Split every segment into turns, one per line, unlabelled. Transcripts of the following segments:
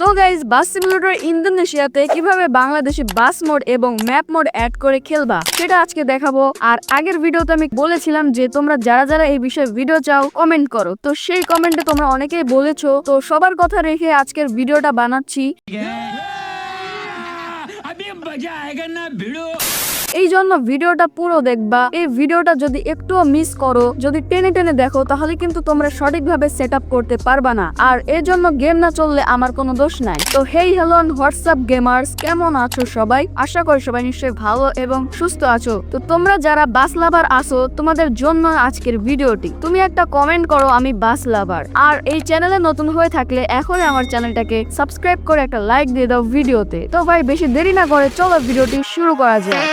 তো গাইজ বাস সিমুলেটর ইন্দোনেশিয়াতে কীভাবে বাংলাদেশে বাস মোড এবং ম্যাপ মোড অ্যাড করে খেলবা, সেটা আজকে দেখাবো। আর আগের ভিডিওতে আমি বলেছিলাম যে তোমরা যারা যারা এই বিষয়ে ভিডিও চাও কমেন্ট করো। তো সেই কমেন্টে তোমরা অনেকেই বলেছ, তো সবার কথা রেখে আজকের ভিডিওটা বানাচ্ছি। এই জন্য ভিডিওটা পুরো দেখবা। এই ভিডিওটা যদি একটুও মিস করো, যদি টেনে টেনে দেখো, তাহলে কিন্তু তোমরা সঠিকভাবে সেট করতে পারবা না। আর এর জন্য গেম না চললে আমার কোনো দোষ নাই। তো হেই হ্যালো হোয়াটসঅ্যাপ গেমার্স কেমন আছো সবাই? আশা করি সবাই নিশ্চয়ই ভালো এবং সুস্থ আছো। তো তোমরা যারা বাস লাভার আছো, তোমাদের জন্য আজকের ভিডিওটি। তুমি একটা কমেন্ট করো, আমি বাস লাভার আর এই চ্যানেলে নতুন হয়ে থাকলে এখনই আমার চ্যানেলটাকে সাবস্ক্রাইব করে একটা লাইক দিয়ে দাও ভিডিওতে। তো ভাই, বেশি দেরি না করে চলো ভিডিওটি শুরু করা যায়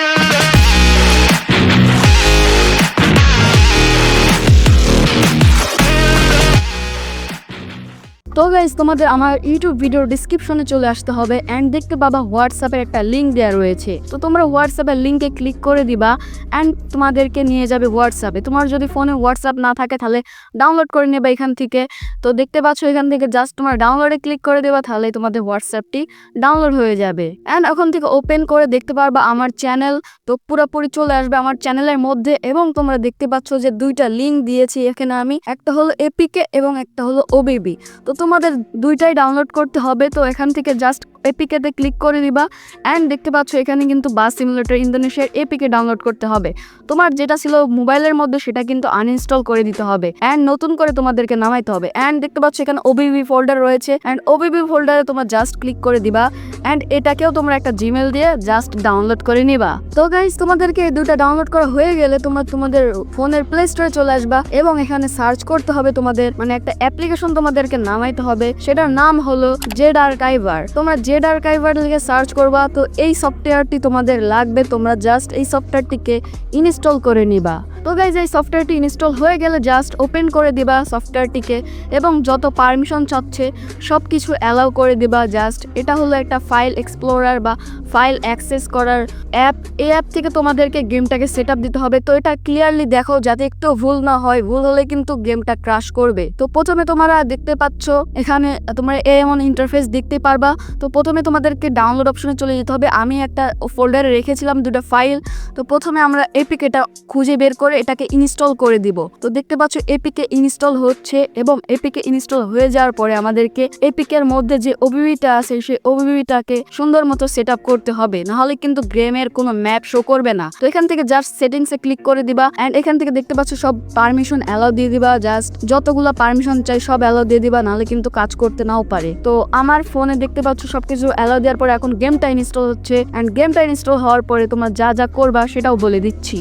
তো গাইজ তোমাদের আমার ইউটিউব ভিডিওর ডিসক্রিপশনে চলে আসতে হবে অ্যান্ড দেখতে পাবা হোয়াটসঅ্যাপের একটা লিঙ্ক দেওয়া রয়েছে। তো তোমরা হোয়াটসঅ্যাপের লিঙ্কে ক্লিক করে দিবা অ্যান্ড তোমাদেরকে নিয়ে যাবে হোয়াটসঅ্যাপে তোমার যদি ফোনে হোয়াটসঅ্যাপ না থাকে তাহলে ডাউনলোড করে নেবে এখান থেকে। তো দেখতে পাচ্ছ এখান থেকে জাস্ট তোমার ডাউনলোডে ক্লিক করে দেবা তাহলে তোমাদের হোয়াটসঅ্যাপটি ডাউনলোড হয়ে যাবে। অ্যান্ড ওখান থেকে ওপেন করে দেখতে পারবা আমার চ্যানেল তো পুরোপুরি চলে আসবে আমার চ্যানেলের মধ্যে এবং তোমরা দেখতে পাচ্ছ যে দুইটা লিঙ্ক দিয়েছি এখানে আমি। একটা হলো এপিকে এবং একটা হলো ওবিবি তো তোমাদের দুইটাই ডাউনলোড করতে হবে তো এখান থেকে জাস্ট এপিকেতে ক্লিক করে দিবা। অ্যান্ড দেখতে পাচ্ছ, এখানে কিন্তু বাস সিমুলেটর ইন্দোনেশিয়ার এপিকে ডাউনলোড করতে হবে। তোমার যেটা ছিল মোবাইলের মধ্যে, সেটা কিন্তু আনইনস্টল করে দিতে হবে। অ্যান্ড নতুন করে তোমাদেরকে নামাইতে হবে। অ্যান্ড দেখতে পাচ্ছ, এখানে ওবিবি ফোল্ডার রয়েছে। অ্যান্ড ওবিবি ফোল্ডারে তোমরা জাস্ট ক্লিক করে দিবা। অ্যান্ড এটাকেও তোমরা একটা জিমেল দিয়ে জাস্ট ডাউনলোড করে নিবা। তো গাইজ তোমাদেরকে এই দুটা ডাউনলোড করা হয়ে গেলে তোমরা তোমাদের ফোনের প্লে স্টোরে চলে আসবা। এবং এখানে সার্চ করতে হবে তোমাদের। মানে একটা অ্যাপ্লিকেশন তোমাদেরকে নামাইতে হবে। সেটার নাম হলো জেড আর্কাইভার তোমরা জেড আর্কাইভার লিখে সার্চ করবা, তো এই সফটওয়্যারটি তোমাদের লাগবে, তোমরা জাস্ট এই সফটওয়্যারটিকে ইনস্টল করে নিবা। তো গাইজ এই সফটওয়্যারটি ইনস্টল হয়ে গেলে জাস্ট ওপেন করে দিবা সফটওয়্যারটিকে এবং যত পারমিশন চাচ্ছে সব কিছু অ্যালাউ করে দিবা জাস্ট এটা হলো একটা ফাইল এক্সপ্লোরার বা ফাইল অ্যাক্সেস করার অ্যাপ এই অ্যাপ থেকে তোমাদেরকে গেমটাকে সেট দিতে হবে। তো এটা ক্লিয়ারলি দেখো, যাতে একটু ভুল না হয়। ভুল হলে কিন্তু গেমটা ক্রাশ করবে। তো প্রথমে তোমরা দেখতে পাচ্ছ, এখানে তোমরা এমন ইন্টারফেস দেখতে পারবা। তো প্রথমে তোমাদেরকে ডাউনলোড অপশনে চলে যেতে হবে। আমি একটা ফোল্ডারে রেখেছিলাম দুটো ফাইল তো প্রথমে আমরা এপিক এটা খুঁজে বের করে এটাকে ইনস্টল করে দিব। তো দেখতে পাচ্ছ এপিকে ইনস্টল হচ্ছে এবং এপিকে ইনস্টল হয়ে যাওয়ার পরে আমাদেরকে এপিকের মধ্যে যে ওবিবিটা আছে, সেই ওবিবিটাকে সুন্দর মতো সেট করতে হবে। নাহলে কিন্তু গেমের কোনো ম্যাপ শো করবে না। তো এখান থেকে জাস্ট সেটিংসে ক্লিক করে দিবা। অ্যান্ড এখান থেকে দেখতে পাচ্ছ সব পারমিশন অ্যালাউ দিয়ে দিবা। জাস্ট যতগুলো পারমিশন চাই সব অ্যালাউ দিয়ে দিবা। নাহলে কিন্তু কাজ করতে নাও পারে। তো আমার ফোনে দেখতে পাচ্ছ সবকিছু অ্যালাউ দেওয়ার পর এখন গেমটা ইনস্টল হচ্ছে অ্যান্ড গেমটা ইনস্টল হওয়ার পরে তোমার যা যা করবা সেটাও বলে দিচ্ছি।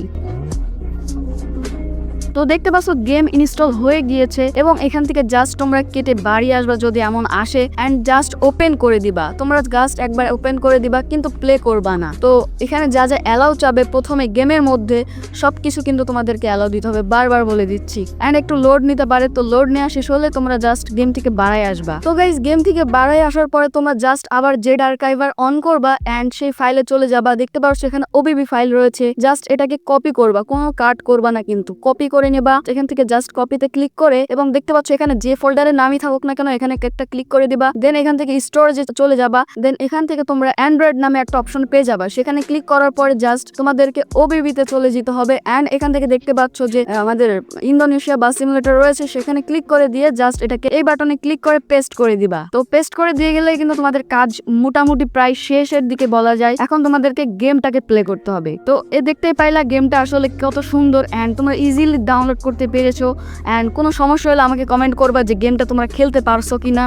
তো দেখতে পাচ্ছ গেম ইনস্টল হয়ে গিয়েছে এবং এখান থেকে জাস্ট তোমরা কেটে বাড়ি আসবা যদি এমন আসে অ্যান্ড জাস্ট ওপেন করে দিবা। তোমরা জাস্ট একবার ওপেন করে দিবা, কিন্তু প্লে করবা না। তো এখানে যা যা অ্যালাউ চাবে, প্রথমে গেমের মধ্যে সবকিছু কিন্তু তোমাদেরকে অ্যালাউ দিতে হবে, বারবার বলে দিচ্ছি। অ্যান্ড একটু লোড নিতে পারে, তো লোড নেওয়া শেষ হলে তোমরা জাস্ট গেম থেকে বাড়াই আসবা। তো গাইজ গেম থেকে বাড়াই আসার পরে তোমরা জাস্ট আবার জেড আর্কাইভার অন করবা অ্যান্ড সেই ফাইলে চলে যাবা। দেখতে পাচ্ছ, এখানে ওবিবি ফাইল রয়েছে। জাস্ট এটাকে কপি করবা, কোনো কাট করবা না কিন্তু। কপি করে নেবা। এখান থেকে জাস্ট কপিতে ক্লিক করে এবং দেখতে পাচ্ছ এখানে যে ফোল্ডারের নামই থাকুক না কেন, এখানে একটা ক্লিক করে দিবা। দেন এখান থেকে স্টোরেজে চলে যাবা। দেন এখান থেকে তোমরা অ্যান্ড্রয়েড নামে একটা অপশন পেয়ে যাবা। সেখানে ক্লিক করার পরে জাস্ট তোমাদেরকে ওবিবিতে চলে যেতে হবে। অ্যান্ড এখান থেকে দেখতে পাচ্ছ যে আমাদের ইন্দোনেশিয়া বা সিমুলেটর রয়েছে। সেখানে ক্লিক করে দিয়ে জাস্ট এটাকে এই বাটনে ক্লিক করে পেস্ট করে দিবা। তো পেস্ট করে দিয়ে গেলে কিন্তু তোমাদের কাজ মোটামুটি প্রায় শেষের দিকে বলা যায়। এখন তোমাদেরকে গেমটাকে প্লে করতে হবে। তো এ দেখতেই পাইলা গেমটা আসলে কত সুন্দর অ্যান্ড তোমরা ইজিলি ডাউনলোড করতে পেরেছ অ্যান্ড কোনো সমস্যা হলে আমাকে কমেন্ট করবা যে গেমটা তোমরা খেলতে পারছ কিনা।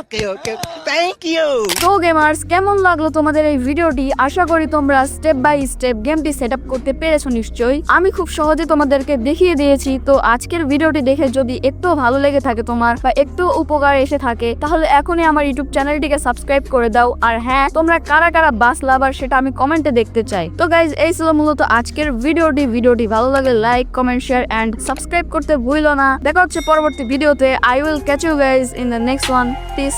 Okay, okay. Thank you.
তো গেমার্স কেমন লাগল তোমাদের এই ভিডিওটি আশা করি তোমরা স্টেপ বাই স্টেপ গেমটি সেট করতে পেরেছ নিশ্চয়ই। আমি খুব সহজে তোমাদেরকে দেখিয়ে দিয়েছি তো আজকের ভিডিওটি দেখে যদি একটু ভালো লেগে থাকে তোমার বা একটু উপকার এসে থাকে তাহলে এখনই আমার ইউটিউব চ্যানেলটিকে সাবস্ক্রাইব করে দাও। আর হ্যাঁ তোমরা কারা কারা বাস লাভার সেটা আমি কমেন্টে দেখতে চাই। তো গাইজ এই ছিল মূলত আজকের ভিডিওটি ভিডিওটি ভালো লাগলে like comment share and subscribe করতে ভুলো না দেখা হচ্ছে পরবর্তী ভিডিওতে I will catch you guys in the next one peace